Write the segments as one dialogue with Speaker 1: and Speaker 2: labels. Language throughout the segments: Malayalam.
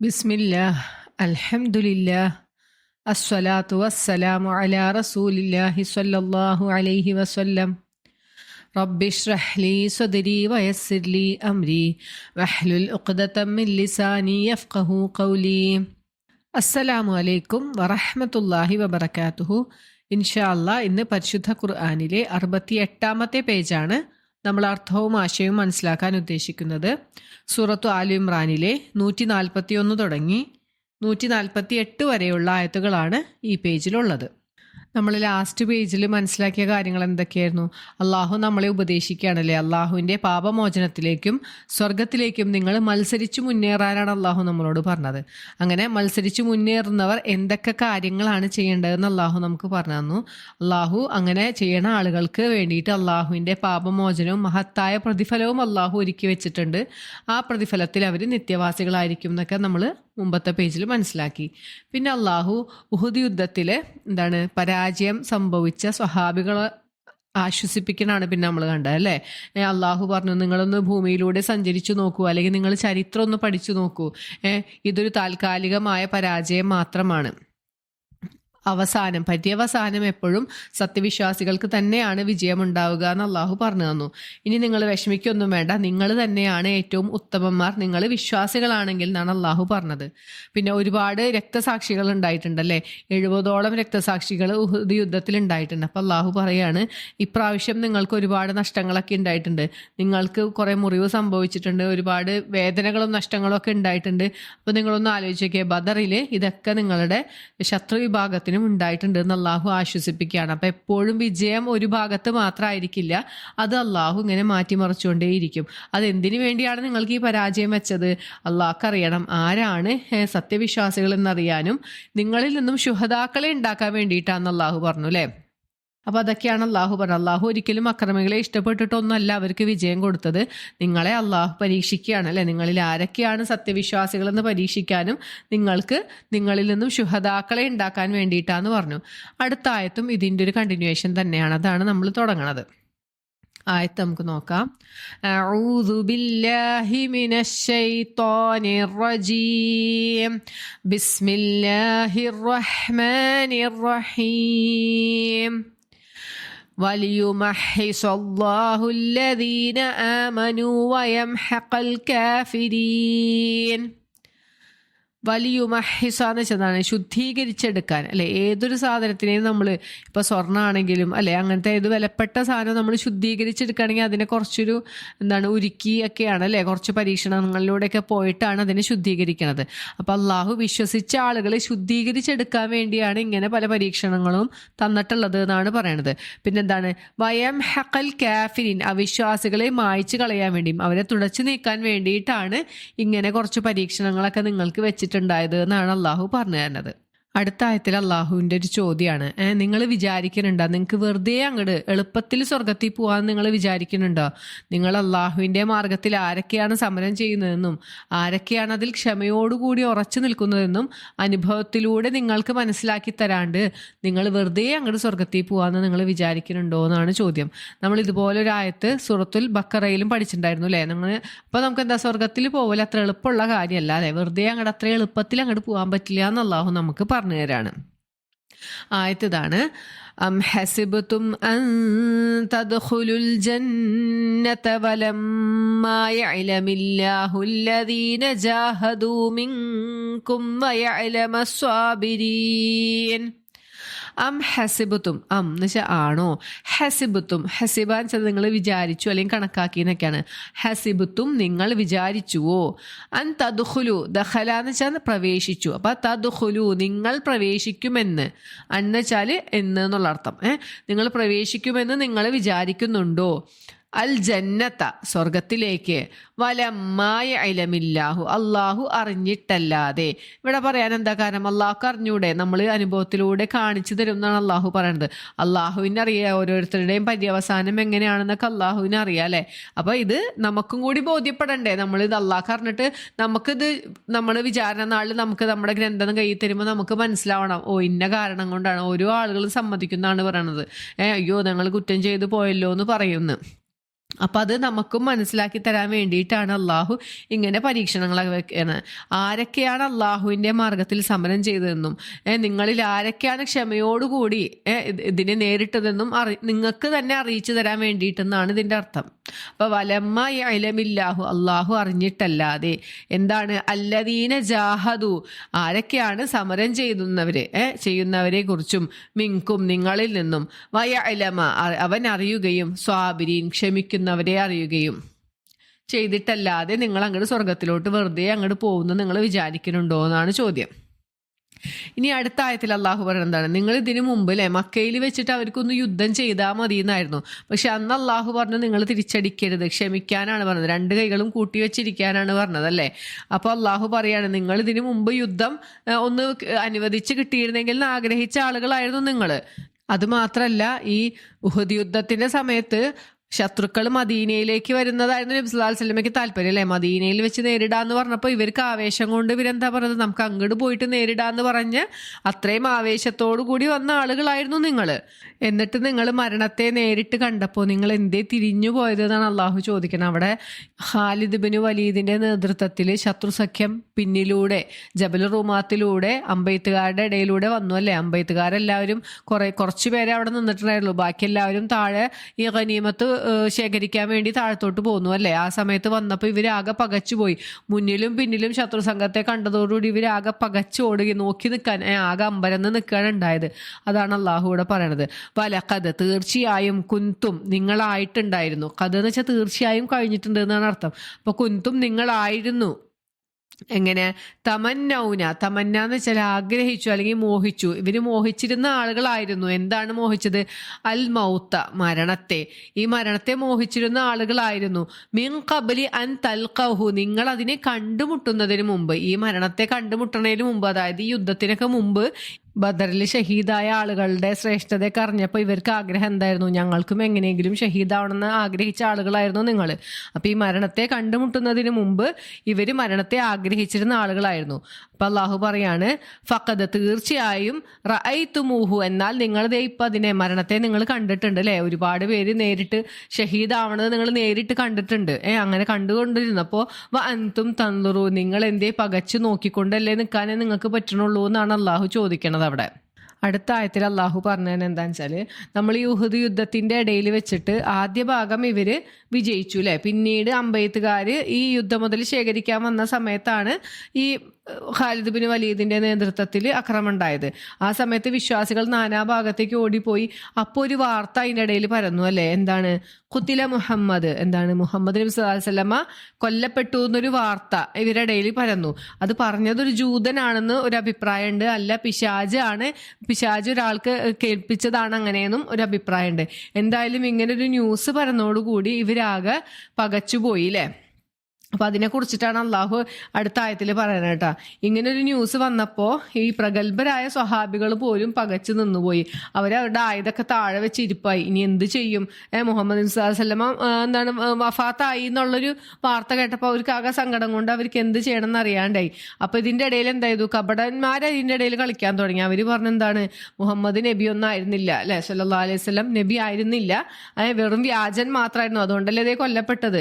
Speaker 1: ബിസ്മില്ലാഹ് അൽഹംദുലില്ലാഹ് അസ്സലാത്തു വസ്സലാമു അലാ റസൂലില്ലാഹി സ്വല്ലല്ലാഹു അലൈഹി വസല്ലം. റബ്ബി സ്വദരി വയസ്സിർലി അംരി വഹ്ലുൽ ഉഖ്ദതം മിൻ ലിസാനി യഫ്ഖഹു ഖൗലി. അസ്സലാമു അലൈക്കും വറഹ്മത്തുള്ളാഹി വബറകാതുഹു. ഇൻഷാ അല്ലാ ഇന്ന് പരിശുദ്ധ ഖുർആനിലെ അറുപത്തി എട്ടാമത്തെ പേജാണ് നമ്മൾ അർത്ഥവും ആശയവും മനസ്സിലാക്കാൻ ഉദ്ദേശിക്കുന്നത് സൂറത്തു ആലു ഇമ്രാനിലെ നൂറ്റി നാൽപ്പത്തി ഒന്ന് തുടങ്ങി നൂറ്റി നാൽപ്പത്തി എട്ട് വരെയുള്ള ആയത്തുകളാണ് ഈ പേജിലുള്ളത്. നമ്മൾ ലാസ്റ്റ് പേജിൽ മനസ്സിലാക്കിയ കാര്യങ്ങൾ എന്തൊക്കെയായിരുന്നു? അള്ളാഹു നമ്മളെ ഉപദേശിക്കുകയാണല്ലേ? അള്ളാഹുവിന്റെ പാപമോചനത്തിലേക്കും സ്വർഗത്തിലേക്കും നിങ്ങൾ മത്സരിച്ചു മുന്നേറാനാണ് അള്ളാഹു നമ്മളോട് പറഞ്ഞത്. അങ്ങനെ മത്സരിച്ചു മുന്നേറുന്നവർ എന്തൊക്കെ കാര്യങ്ങളാണ് ചെയ്യേണ്ടതെന്ന് അള്ളാഹു നമുക്ക് പറഞ്ഞു തന്നു. അള്ളാഹു അങ്ങനെ ചെയ്യണ ആളുകൾക്ക് വേണ്ടിയിട്ട് അള്ളാഹുവിന്റെ പാപമോചനവും മഹത്തായ പ്രതിഫലവും അള്ളാഹു ഒരുക്കി വെച്ചിട്ടുണ്ട്. ആ പ്രതിഫലത്തിൽ അവർ നിത്യവാസികളായിരിക്കും എന്നൊക്കെ നമ്മൾ മുമ്പത്തെ പേജിൽ മനസ്സിലാക്കി. പിന്നെ അള്ളാഹു ഉഹുദ് യുദ്ധത്തിൽ എന്താണ് പരാജയം സംഭവിച്ച സ്വഹാബികളെ ആശ്വസിപ്പിക്കണാണ് പിന്നെ നമ്മൾ കണ്ടത് അല്ലേ? അള്ളാഹു പറഞ്ഞു നിങ്ങളൊന്ന് ഭൂമിയിലൂടെ സഞ്ചരിച്ചു നോക്കൂ അല്ലെങ്കിൽ നിങ്ങൾ ചരിത്രം ഒന്ന് പഠിച്ചു നോക്കൂ. ഇതൊരു താൽക്കാലികമായ പരാജയം മാത്രമാണ്. അവസാനം പര്യവസാനം എപ്പോഴും സത്യവിശ്വാസികൾക്ക് തന്നെയാണ് വിജയമുണ്ടാവുക എന്ന് അള്ളാഹു പറഞ്ഞു തന്നു. ഇനി നിങ്ങൾ വിഷമിക്കൊന്നും വേണ്ട. നിങ്ങൾ തന്നെയാണ് ഏറ്റവും ഉത്തമന്മാർ. നിങ്ങൾ വിശ്വാസികളാണെങ്കിൽ എന്നാണ് അള്ളാഹു പറഞ്ഞത്. പിന്നെ ഒരുപാട് രക്തസാക്ഷികൾ ഉണ്ടായിട്ടുണ്ടല്ലേ? എഴുപതോളം രക്തസാക്ഷികൾ ഉഹുദ് യുദ്ധത്തിൽ ഉണ്ടായിട്ടുണ്ട്. അപ്പം അള്ളാഹു പറയാണ് ഇപ്രാവശ്യം നിങ്ങൾക്ക് ഒരുപാട് നഷ്ടങ്ങളൊക്കെ ഉണ്ടായിട്ടുണ്ട്. നിങ്ങൾക്ക് കുറെ മുറിവ് സംഭവിച്ചിട്ടുണ്ട്. ഒരുപാട് വേദനകളും നഷ്ടങ്ങളും ഒക്കെ ഉണ്ടായിട്ടുണ്ട്. അപ്പോൾ നിങ്ങളൊന്ന് ആലോചിച്ചേക്കെ. ബദറിൽ ഇതൊക്കെ നിങ്ങളുടെ ശത്രു വിഭാഗത്തിനും ഉണ്ടായിട്ടുണ്ട് എന്ന് അള്ളാഹു ആശ്വസിപ്പിക്കുകയാണ്. അപ്പം എപ്പോഴും വിജയം ഒരു ഭാഗത്ത് മാത്രമായിരിക്കില്ല. അത് അള്ളാഹു ഇങ്ങനെ മാറ്റിമറിച്ചുകൊണ്ടേയിരിക്കും. അത് എന്തിനു വേണ്ടിയാണ് നിങ്ങൾക്ക് ഈ പരാജയം വെച്ചത്? അറിയണം ആരാണ് സത്യവിശ്വാസികൾ എന്നറിയാനും നിങ്ങളിൽ നിന്നും ശുഹതാക്കളെ ഉണ്ടാക്കാൻ വേണ്ടിയിട്ടാണെന്ന് അള്ളാഹു പറഞ്ഞു അല്ലേ? അപ്പൊ അതൊക്കെയാണ് അള്ളാഹു പറഞ്ഞത് അള്ളാഹു ഒരിക്കലും അക്രമികളെ ഇഷ്ടപ്പെട്ടിട്ടൊന്നല്ല അവർക്ക് വിജയം കൊടുത്തത് നിങ്ങളെ അള്ളാഹു പരീക്ഷിക്കുകയാണ് അല്ലെ നിങ്ങളിൽ ആരൊക്കെയാണ് സത്യവിശ്വാസികൾ എന്ന് പരീക്ഷിക്കാനും നിങ്ങൾക്ക് നിങ്ങളിൽ നിന്നും ശുഹതാക്കളെ ഉണ്ടാക്കാൻ വേണ്ടിയിട്ടാന്ന് പറഞ്ഞു അടുത്ത ആയത്തും ഇതിൻ്റെ ഒരു കണ്ടിന്യൂവേഷൻ തന്നെയാണ് അതാണ് നമ്മൾ തുടങ്ങണത് ആയത്ത് നമുക്ക് നോക്കാം أعوذ بالله من الشيطان الرجيم بسم الله الرحمن الرحيم وليمحص الله الذين آمنوا ويمحق الكافرين. വലിയുമഹിസ എന്ന് വെച്ചതാണ് ശുദ്ധീകരിച്ചെടുക്കാൻ. അല്ലെ ഏതൊരു സാധനത്തിനെയും നമ്മൾ ഇപ്പൊ സ്വർണമാണെങ്കിലും അല്ലെ അങ്ങനത്തെ ഏത് വിലപ്പെട്ട സാധനം നമ്മൾ ശുദ്ധീകരിച്ചെടുക്കുകയാണെങ്കിൽ അതിനെ കുറച്ചൊരു എന്താണ് ഉരുക്കി ഒക്കെയാണ് അല്ലെ കുറച്ച് പരീക്ഷണങ്ങളിലൂടെ ഒക്കെ പോയിട്ടാണ് അതിനെ ശുദ്ധീകരിക്കുന്നത്. അപ്പൊ അള്ളാഹു വിശ്വസിച്ച ആളുകളെ ശുദ്ധീകരിച്ചെടുക്കാൻ വേണ്ടിയാണ് ഇങ്ങനെ പല പരീക്ഷണങ്ങളും തന്നിട്ടുള്ളത് എന്നാണ് പറയണത്. പിന്നെന്താണ് വയം ഹക്കൽ കാഫിരിൻ അവിശ്വാസികളെ മായ്ച്ചു കളയാൻ വേണ്ടിയും അവരെ തുടച്ചു നീക്കാൻ വേണ്ടിയിട്ടാണ് ഇങ്ങനെ കുറച്ച് പരീക്ഷണങ്ങളൊക്കെ നിങ്ങൾക്ക് വെച്ചിട്ടുണ്ടായത് എന്നാണ് അള്ളാഹു പറഞ്ഞു തരുന്നത്. അടുത്ത ആയത്തിൽ അള്ളാഹുവിന്റെ ഒരു ചോദ്യമാണ് നിങ്ങൾ വിചാരിക്കുന്നുണ്ടോ? നിങ്ങൾക്ക് വെറുതെ അങ്ങോട്ട് എളുപ്പത്തിൽ സ്വർഗത്തിൽ പോകാൻ നിങ്ങൾ വിചാരിക്കുന്നുണ്ടോ? നിങ്ങൾ അള്ളാഹുവിന്റെ മാർഗത്തിൽ ആരൊക്കെയാണ് സമരം ചെയ്യുന്നതെന്നും ആരൊക്കെയാണ് അതിൽ ക്ഷമയോടുകൂടി ഉറച്ചു നിൽക്കുന്നതെന്നും അനുഭവത്തിലൂടെ നിങ്ങൾക്ക് മനസ്സിലാക്കി തരാണ്ട് നിങ്ങൾ വെറുതെ അങ്ങോട്ട് സ്വർഗത്തിൽ പോകാമെന്ന് നിങ്ങൾ വിചാരിക്കുന്നുണ്ടോ എന്നാണ് ചോദ്യം. നമ്മൾ ഇതുപോലെ ഒരു ആയത്ത് സുറത്തുൽ ബക്കറയിലും പഠിച്ചിട്ടുണ്ടായിരുന്നു അല്ലേ? നിങ്ങൾ അപ്പോൾ നമുക്ക് എന്താ സ്വർഗത്തിൽ പോകൽ അത്ര എളുപ്പമുള്ള കാര്യമല്ല അല്ലേ? വെറുതെ അങ്ങോട്ട് അത്ര എളുപ്പത്തിൽ അങ്ങോട്ട് പോകാൻ പറ്റില്ല എന്ന് അള്ളാഹു നമുക്ക് പറഞ്ഞു പറഞ്ഞുതരാണ് ആയത്തതാണ് അം ഹസിബത്തും അൻ തദ്ഖുലുൽ ജന്നത ജാഹദൂ അം ഹസിബത്തും അം എന്ന് വെച്ചാൽ ആണോ? ഹസിബത്തും ഹസിബ എന്ന് വെച്ചാൽ നിങ്ങൾ വിചാരിച്ചു അല്ലെങ്കിൽ കണക്കാക്കി എന്നൊക്കെയാണ്. ഹസിബത്തും നിങ്ങൾ വിചാരിച്ചുവോ? അൻ തദുഹുലു ദഹല എന്ന് വെച്ചാൽ പ്രവേശിച്ചു. അപ്പൊ തദുഹുലു നിങ്ങൾ പ്രവേശിക്കുമെന്ന്. അന്ന് വെച്ചാൽ എന്ന് എന്നുള്ള അർത്ഥം. ഏഹ് നിങ്ങൾ പ്രവേശിക്കുമെന്ന് നിങ്ങൾ വിചാരിക്കുന്നുണ്ടോ? അൽ ജന്നത്ത സ്വർഗത്തിലേക്ക് വലമായ ഇലമില്ലാഹു അള്ളാഹു അറിഞ്ഞിട്ടല്ലാതെ. ഇവിടെ പറയാൻ എന്താ കാരണം? അള്ളാഹു അറിഞ്ഞൂടെ? നമ്മൾ അനുഭവത്തിലൂടെ കാണിച്ചു തരും എന്നാണ് അള്ളാഹു പറയണത്. അള്ളാഹുവിനെ അറിയാം ഓരോരുത്തരുടെയും പര്യവസാനം എങ്ങനെയാണെന്നൊക്കെ അള്ളാഹുവിനെ അറിയാം അല്ലേ? അപ്പൊ ഇത് നമുക്കും കൂടി ബോധ്യപ്പെടണ്ടേ? നമ്മൾ ഇത് അള്ളാഹ് അറിഞ്ഞിട്ട് നമുക്കിത് നമ്മൾ വിചാരണ നാളിൽ നമുക്ക് നമ്മുടെ ഗ്രന്ഥം കയ്യിൽ തരുമ്പോൾ നമുക്ക് മനസ്സിലാവണം. ഓ ഇന്ന കാരണം കൊണ്ടാണ്. ഓരോ ആളുകളും സമ്മതിക്കുന്നതാണ് പറയണത്. ഏ അയ്യോ ഞങ്ങൾ കുറ്റം ചെയ്തു പോയല്ലോ എന്ന് പറയുന്നു. അപ്പം അത് നമുക്കും മനസ്സിലാക്കി തരാൻ വേണ്ടിയിട്ടാണ് അള്ളാഹു ഇങ്ങനെ പരീക്ഷണങ്ങളൊക്കെ വെക്കുന്നത് ആരൊക്കെയാണ് അള്ളാഹുവിന്റെ മാർഗത്തിൽ സമരം ചെയ്തതെന്നും നിങ്ങളിൽ ആരൊക്കെയാണ് ക്ഷമയോടുകൂടി ഇതിനെ നേരിട്ടതെന്നും അറി നിങ്ങൾക്ക് തന്നെ അറിയിച്ചു തരാൻ വേണ്ടിയിട്ടെന്നാണ് ഇതിന്റെ അർത്ഥം. അപ്പോൾ വലമ്മ ഇലമില്ലാഹു അള്ളാഹു അറിഞ്ഞിട്ടല്ലാതെ എന്താണ്? അല്ലദീന ജാഹദു ആരൊക്കെയാണ് സമരം ചെയ്യുന്നവരെ ചെയ്യുന്നവരെ കുറിച്ചും മിങ്കും നിങ്ങളിൽ നിന്നും. വയ ഇലമ അവൻ അറിയുകയും സ്വാബിരീൻ ക്ഷമിക്കുന്നവരെ അറിയുകയും ചെയ്തിട്ടല്ലാതെ നിങ്ങൾ അങ്ങോട്ട് സ്വർഗത്തിലോട്ട് വെറുതെ അങ്ങോട്ട് പോകുന്നു നിങ്ങൾ വിചാരിക്കുന്നുണ്ടോ എന്നാണ് ചോദ്യം. ഇനി അടുത്ത ആയത്തിൽ അള്ളാഹു പറയുന്നത് എന്താണ്? നിങ്ങൾ ഇതിനു മുമ്പ് അല്ലെ മക്കയിൽ വെച്ചിട്ട് അവർക്കൊന്ന് യുദ്ധം ചെയ്താൽ മതി എന്നായിരുന്നു. പക്ഷെ അന്ന് അള്ളാഹു പറഞ്ഞു നിങ്ങൾ തിരിച്ചടിക്കരുത് ക്ഷമിക്കാനാണ് പറഞ്ഞത്. രണ്ട് കൈകളും കൂട്ടി വെച്ചിരിക്കാനാണ് പറഞ്ഞത് അല്ലേ അപ്പോൾ അള്ളാഹു പറയാണ് നിങ്ങൾ ഇതിനു മുമ്പ് യുദ്ധം ഒന്ന് അനുവദിച്ച് കിട്ടിയിരുന്നെങ്കിൽ എന്ന് ആഗ്രഹിച്ച ആളുകളായിരുന്നു നിങ്ങൾ. അതുമാത്രല്ല ഈ ഉഹദ് യുദ്ധത്തിന്റെ സമയത്ത് ശത്രുക്കൾ മദീനയിലേക്ക് വരുന്നതായിരുന്നു നബി സ്വല്ലല്ലാഹു അലൈഹി വസല്ലമയ്ക്ക് താല്പര്യം അല്ലേ? മദീനയിൽ വെച്ച് നേരിടാന്ന് പറഞ്ഞപ്പോൾ ഇവർക്ക് ആവേശം കൊണ്ട് ഇവരെന്താ പറഞ്ഞത്? നമുക്ക് അങ്ങോട്ട് പോയിട്ട് നേരിടാന്ന് പറഞ്ഞ് അത്രയും ആവേശത്തോടു കൂടി വന്ന ആളുകളായിരുന്നു നിങ്ങൾ എന്നിട്ട് നിങ്ങൾ മരണത്തെ നേരിട്ട് കണ്ടപ്പോൾ നിങ്ങൾ എന്തേ തിരിഞ്ഞു പോയത് എന്നാണ് അള്ളാഹു ചോദിക്കുന്നത്. അവിടെ ഖാലിദ് ബിൻ വലീദിന്റെ നേതൃത്വത്തിൽ ശത്രു സഖ്യം പിന്നിലൂടെ ജബൽ റുമാത്തിലൂടെ അമ്പയത്തുകാരുടെ ഇടയിലൂടെ വന്നു അല്ലേ? അമ്പയത്തുകാരെല്ലാവരും കുറെ കുറച്ച് പേരെ അവിടെ നിന്നിട്ടുണ്ടായിരുന്നു ബാക്കി എല്ലാവരും താഴെ ഈ ഗനീമത്ത് ഏഹ്, ശേഖരിക്കാൻ വേണ്ടി താഴത്തോട്ട് പോന്നു അല്ലേ? ആ സമയത്ത് വന്നപ്പോൾ ഇവരാകെ പകച്ചുപോയി. മുന്നിലും പിന്നിലും ശത്രു സംഘത്തെ കണ്ടതോടുകൂടി ഇവരാകെ പകച്ചു ഓടുകയും നോക്കി നിൽക്കാൻ ആകെ അമ്പരന്ന് നിൽക്കുകയാണ് ഉണ്ടായത്. അതാണ് അള്ളാഹു ഇവിടെ പറയണത്. വലക്കത് തീർച്ചയായും കുന്തും നിങ്ങളായിട്ടുണ്ടായിരുന്നു. കഥ എന്ന് വെച്ചാൽ തീർച്ചയായും കഴിഞ്ഞിട്ടുണ്ട് എന്നാണ് അർത്ഥം. അപ്പൊ കുന്തും നിങ്ങളായിരുന്നു. എങ്ങനെ? തമന്നൗന. തമന്ന എന്ന് വെച്ചാൽ ആഗ്രഹിച്ചു അല്ലെങ്കിൽ മോഹിച്ചു. ഇവർ മോഹിച്ചിരുന്ന ആളുകളായിരുന്നു. എന്താണ് മോഹിച്ചത്? അൽ മൗത്ത മരണത്തെ. ഈ മരണത്തെ മോഹിച്ചിരുന്ന ആളുകളായിരുന്നു. മിൻ കബലി അൻ തൽക്കഹു നിങ്ങൾ അതിനെ കണ്ടുമുട്ടുന്നതിന് മുമ്പ് ഈ മരണത്തെ കണ്ടുമുട്ടുന്നതിന് മുമ്പ് അതായത് ഈ യുദ്ധത്തിനൊക്കെ മുമ്പ് ബദറിൽ ഷഹീദായ ആളുകളുടെ ശ്രേഷ്ഠതയൊക്കെ അറിഞ്ഞപ്പോൾ ഇവർക്ക് ആഗ്രഹം എന്തായിരുന്നു? ഞങ്ങൾക്കും എങ്ങനെയെങ്കിലും ഷഹീദാവണമെന്ന് ആഗ്രഹിച്ച ആളുകളായിരുന്നു നിങ്ങൾ. അപ്പോൾ ഈ മരണത്തെ കണ്ടുമുട്ടുന്നതിന് മുമ്പ് ഇവർ മരണത്തെ ആഗ്രഹിച്ചിരുന്ന ആളുകളായിരുന്നു. അപ്പം അള്ളാഹു പറയാണ് ഫക്കത് തീർച്ചയായും റഅയ്തുമൂഹു എന്നാൽ നിങ്ങൾ ദേ ഇപ്പം അതിനെ മരണത്തെ നിങ്ങൾ കണ്ടിട്ടുണ്ട് അല്ലേ? ഒരുപാട് പേര് നേരിട്ട് ഷഹീദാവണത് നിങ്ങൾ നേരിട്ട് കണ്ടിട്ടുണ്ട്. ഏ അങ്ങനെ കണ്ടുകൊണ്ടിരുന്നപ്പോൾ വ അന്തും തന്നുറു നിങ്ങൾ എന്തേ പകച്ചു നോക്കിക്കൊണ്ടല്ലേ നിൽക്കാനേ നിങ്ങൾക്ക് പറ്റണുള്ളൂ എന്നാണ് അള്ളാഹു ചോദിക്കണത് അവിടെ. അടുത്ത ആയത്തിൽ അള്ളാഹു പറഞ്ഞത് എന്താണെന്ന് വെച്ചാൽ നമ്മൾ ഈ യുദ്ധത്തിന്റെ ഇടയിൽ വെച്ചിട്ട് ആദ്യ ഭാഗം ഇവർ വിജയിച്ചു അല്ലേ? പിന്നീട് അമ്പയത്തുകാർ ഈ യുദ്ധം മുതൽ ശേഖരിക്കാൻ വന്ന സമയത്താണ് ഈ ഏഹ്, ഖാലിദ് ബിൻ വലീദിന്റെ നേതൃത്വത്തിൽ അക്രമം ഉണ്ടായത് ആ സമയത്ത് വിശ്വാസികൾ നാനാഭാഗത്തേക്ക് ഓടിപ്പോയി. അപ്പോൾ ഒരു വാർത്ത അതിനിടയിൽ പരന്നു അല്ലേ? എന്താണ്? കുത്തില മുഹമ്മദ്. എന്താണ്? മുഹമ്മദ് നബി വസല്ലമ കൊല്ലപ്പെട്ടു എന്നൊരു വാർത്ത ഇവരുടെ ഇടയിൽ പരന്നു. അത് പറഞ്ഞത് ഒരു ജൂതനാണെന്ന് ഒരു അഭിപ്രായമുണ്ട്. അല്ല പിശാജ് ആണ്. പിശാജ് ഒരാൾക്ക് കേൾപ്പിച്ചതാണ് അങ്ങനെയെന്നും ഒരു അഭിപ്രായമുണ്ട്. എന്തായാലും ഇങ്ങനെ ഒരു ന്യൂസ് പരന്നോടുകൂടി ഇവരാകെ പകച്ചുപോയി അല്ലേ? അപ്പൊ അതിനെ കുറിച്ചിട്ടാണ് അള്ളാഹു അടുത്ത ആയത്തിൽ പറയുന്നത് കേട്ടോ. ഒരു ന്യൂസ് വന്നപ്പോൾ ഈ പ്രഗത്ഭരായ സ്വഹാബികൾ പോലും പകച്ചു നിന്നുപോയി. അവരവരുടെ ആയുധമൊക്കെ താഴെ വെച്ച് ഇരിപ്പായി. ഇനി എന്ത് ചെയ്യും? ഏ മുഹമ്മദ് വസ്ലമ എന്താണ് വഫാത്തായി എന്നുള്ളൊരു വാർത്ത കേട്ടപ്പോൾ അവർക്ക് ആകെ സങ്കടം കൊണ്ട് അവർക്ക് എന്ത് ചെയ്യണം എന്ന് അറിയാണ്ടായി. അപ്പൊ ഇതിന്റെ ഇടയിൽ എന്താ കപടന്മാർ ഇതിന്റെ ഇടയിൽ കളിക്കാൻ തുടങ്ങി. അവർ പറഞ്ഞെന്താണ് മുഹമ്മദ് നബി ഒന്നും ആയിരുന്നില്ല അല്ലെ? സല്ലാ അലൈഹി സ്വലം നബി ആയിരുന്നില്ല. വെറും വ്യാജൻ മാത്രമായിരുന്നു അതുകൊണ്ടല്ലേ ഇതേ കൊല്ലപ്പെട്ടത്.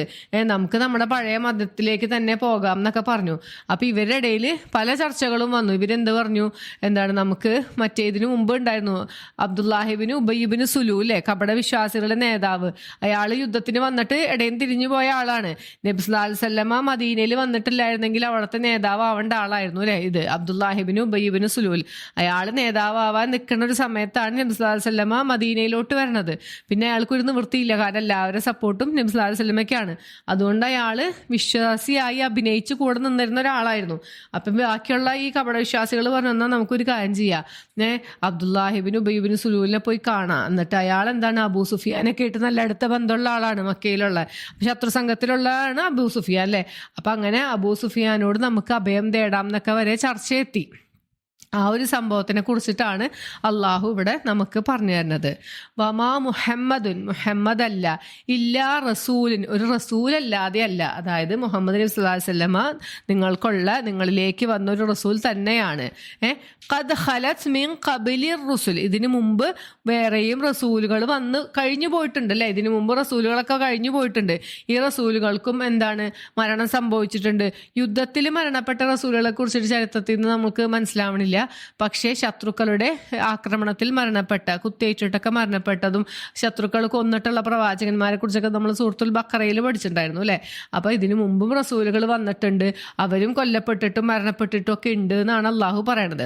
Speaker 1: നമുക്ക് നമ്മുടെ പഴയ മതത്തിലേക്ക് തന്നെ പോകാം എന്നൊക്കെ പറഞ്ഞു. അപ്പൊ ഇവരുടെ ഇടയിൽ പല ചർച്ചകളും വന്നു. ഇവരെന്ത് പറഞ്ഞു? എന്താണ് നമുക്ക് മറ്റേതിനു മുമ്പ് ഉണ്ടായിരുന്നു. അബ്ദുല്ലാഹിബിന് ഉബയ്യബിന് സുലു അല്ലെ? കപട വിശ്വാസികളുടെ നേതാവ്. അയാൾ യുദ്ധത്തിന് വന്നിട്ട് ഇടയിൽ തിരിഞ്ഞു പോയ ആളാണ്. നബ്സുല്ലാ സല്ലമ മദീനയിൽ വന്നിട്ടില്ലായിരുന്നെങ്കിൽ അവിടുത്തെ നേതാവ് ആവേണ്ട ആളായിരുന്നു അല്ലെ? ഇത് അബ്ദുല്ലാഹിബിന് ഉബയ്യബിന് സുലൂൽ. അയാൾ നേതാവാൻ നിൽക്കുന്ന ഒരു സമയത്താണ് നബ്സുല്ലാ സല്ലമ മദീനയിലോട്ട് വരണത്. പിന്നെ അയാൾക്ക് ഒരു നിവൃത്തിയില്ല. കാരണം എല്ലാവരുടെ സപ്പോർട്ടും നബ്സുല്ലാ സല്ലമയ്ക്കാണ് അതുകൊണ്ട് അയാൾ വിശ്വാസിയായി അഭിനയിച്ച് കൂടെ നിന്നിരുന്ന ഒരാളായിരുന്നു. അപ്പം ബാക്കിയുള്ള ഈ കപട വിശ്വാസികൾ പറഞ്ഞു എന്നാൽ നമുക്കൊരു കാര്യം ചെയ്യാം. ഏ അബ്ദുല്ലാഹിബിന് ഉബൈബിന് സുലൂലിനെ പോയി കാണാം. എന്നിട്ട് അയാൾ എന്താണ്? അബൂ സുഫിയാനെ കേട്ട് നല്ല അടുത്ത ബന്ധമുള്ള ആളാണ് മക്കയിലുള്ള. ശത്രു സംഘത്തിലുള്ളതാണ് അബൂ സുഫിയാൻ അല്ലേ? അപ്പൊ അങ്ങനെ അബൂ സുഫിയാനോട് നമുക്ക് അഭയം തേടാം എന്നൊക്കെ വരെ ചർച്ചയെത്തി. ആ ഒരു സംഭവത്തിനെ കുറിച്ചിട്ടാണ് അള്ളാഹു ഇവിടെ നമുക്ക് പറഞ്ഞു തരുന്നത്. വമാ മുഹമ്മദുൻ മുഹമ്മദ് അല്ല ഇല്ലാ റസൂലിൻ ഒരു റസൂലല്ലാതെ അല്ല. അതായത് മുഹമ്മദ് നബി സ്വലാ വല്ലമ നിങ്ങൾക്കുള്ള നിങ്ങളിലേക്ക് വന്ന ഒരു റസൂൽ തന്നെയാണ്. ഖദ് ഖലത് മീൻ ഖബിലി റസുൽ. ഇതിനു മുമ്പ് വേറെയും റസൂലുകൾ വന്ന് കഴിഞ്ഞു പോയിട്ടുണ്ട് അല്ലേ? ഇതിനു മുമ്പ് റസൂലുകളൊക്കെ കഴിഞ്ഞു പോയിട്ടുണ്ട്. ഈ റസൂലുകൾക്കും എന്താണ് മരണം സംഭവിച്ചിട്ടുണ്ട്? യുദ്ധത്തിൽ മരണപ്പെട്ട റസൂലുകളെ കുറിച്ചിട്ട് ചരിത്രത്തിൽ നിന്ന് നമുക്ക് മനസ്സിലാവണില്ല. പക്ഷേ ശത്രുക്കളുടെ ആക്രമണത്തിൽ മരണപ്പെട്ട കുത്തേറ്റിട്ടൊക്കെ മരണപ്പെട്ടതും ശത്രുക്കൾ കൊന്നിട്ടുള്ള പ്രവാചകന്മാരെ കുറിച്ചൊക്കെ നമ്മൾ സുഹൃത്തുൽ ബക്കറയിൽ പഠിച്ചിട്ടുണ്ടായിരുന്നു അല്ലേ? അപ്പോൾ ഇതിനു മുമ്പും റസൂലുകൾ വന്നിട്ടുണ്ട്. അവരും കൊല്ലപ്പെട്ടിട്ടും മരണപ്പെട്ടിട്ടും ഒക്കെ ഉണ്ട് എന്നാണ് അള്ളാഹു പറയണത്.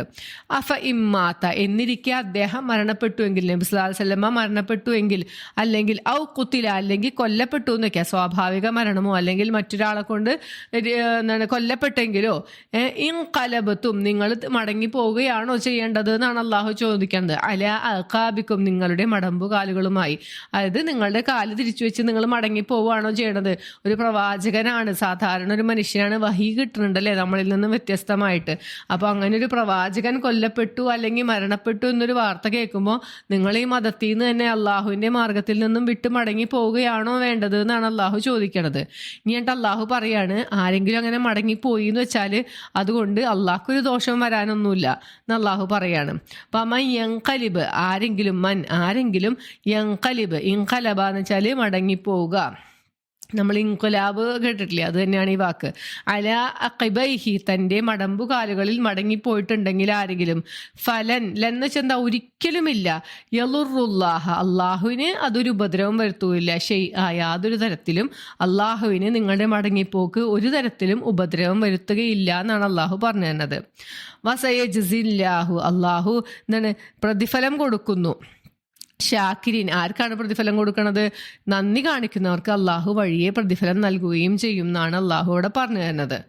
Speaker 1: അഫ ഇമ്മാത്ത എന്നിരിക്കെ അദ്ദേഹം മരണപ്പെട്ടുവെങ്കിൽ നബി വസല്ലമ മരണപ്പെട്ടുവെങ്കിൽ അല്ലെങ്കിൽ ഔ കുത്തില അല്ലെങ്കിൽ കൊല്ലപ്പെട്ടു എന്നൊക്കെ സ്വാഭാവിക മരണമോ അല്ലെങ്കിൽ മറ്റൊരാളെ കൊണ്ട് എന്താണ് കൊല്ലപ്പെട്ടെങ്കിലോ ഇൻ കലബത്തും നിങ്ങൾ മടങ്ങി പോവുകയാണോ ചെയ്യേണ്ടത് എന്നാണ് അള്ളാഹു ചോദിക്കുന്നത്. അല അൽക്കാബിക്കും നിങ്ങളുടെ മടമ്പു കാലുകളുമായി അതായത് നിങ്ങളുടെ കാൽ തിരിച്ചു വെച്ച് നിങ്ങൾ മടങ്ങി പോവുകയാണോ ചെയ്യേണ്ടത്? ഒരു പ്രവാചകനാണ് സാധാരണ ഒരു മനുഷ്യനാണ് വഹി കിട്ടുന്നുണ്ടല്ലേ നമ്മളിൽ നിന്നും വ്യത്യസ്തമായിട്ട്. അപ്പൊ അങ്ങനെ ഒരു പ്രവാചകൻ കൊല്ലപ്പെട്ടു അല്ലെങ്കിൽ മരണപ്പെട്ടു എന്നൊരു വാർത്ത കേൾക്കുമ്പോൾ നിങ്ങൾ ഈ മതത്തിൽ നിന്ന് തന്നെ അള്ളാഹുവിന്റെ മാർഗത്തിൽ നിന്നും വിട്ട് മടങ്ങി പോവുകയാണോ വേണ്ടത് എന്നാണ് അള്ളാഹു ചോദിക്കണത്. ഇനി എന്നിട്ട് അള്ളാഹു പറയാണ് ആരെങ്കിലും അങ്ങനെ മടങ്ങി പോയി എന്ന് വെച്ചാൽ അതുകൊണ്ട് അള്ളാഹ്ക്കൊരു ദോഷം വരാനൊന്നുമില്ല. എന്ന് അള്ളാഹു പറയാണ്. പമൻ യങ്കലിബ് ആരെങ്കിലും മൻ ആരെങ്കിലും യങ്കലിബ് ഇൻകലബ എന്ന് വെച്ചാൽ മടങ്ങിപ്പോവുക. നമ്മൾ ഇൻകുലാബ് കേട്ടിട്ടില്ലേ? അത് തന്നെയാണ് ഈ വാക്ക്. അല അഖിബൈഹി തന്റെ മടമ്പു കാലുകളിൽ മടങ്ങിപ്പോയിട്ടുണ്ടെങ്കിൽ ആരെങ്കിലും ഫലൻ ലെന്ന ചെന്ത ഒരിക്കലുമില്ല. യലുറുല്ലാഹ അള്ളാഹുവിന് അതൊരു ഉപദ്രവം വരുത്തൂല്ല. ഷെയ് ആ യാതൊരു തരത്തിലും അള്ളാഹുവിന് നിങ്ങളുടെ മടങ്ങിപ്പോക്ക് ഒരു തരത്തിലും ഉപദ്രവം വരുത്തുകയില്ല എന്നാണ് അള്ളാഹു പറഞ്ഞു തന്നത്. വസയ വസയജില്ലാഹു അള്ളാഹു എന്താണ്? പ്രതിഫലം കൊടുക്കുന്നു. ഷാക്കിരിൻ ആർക്കാണ് പ്രതിഫലം കൊടുക്കുന്നത് നന്ദി കാണിക്കുന്നവർക്ക് അള്ളാഹു വഴിയെ പ്രതിഫലം നൽകുകയും ചെയ്യും എന്നാണ് അള്ളാഹു ഇവിടെ പറഞ്ഞു തരുന്നത്.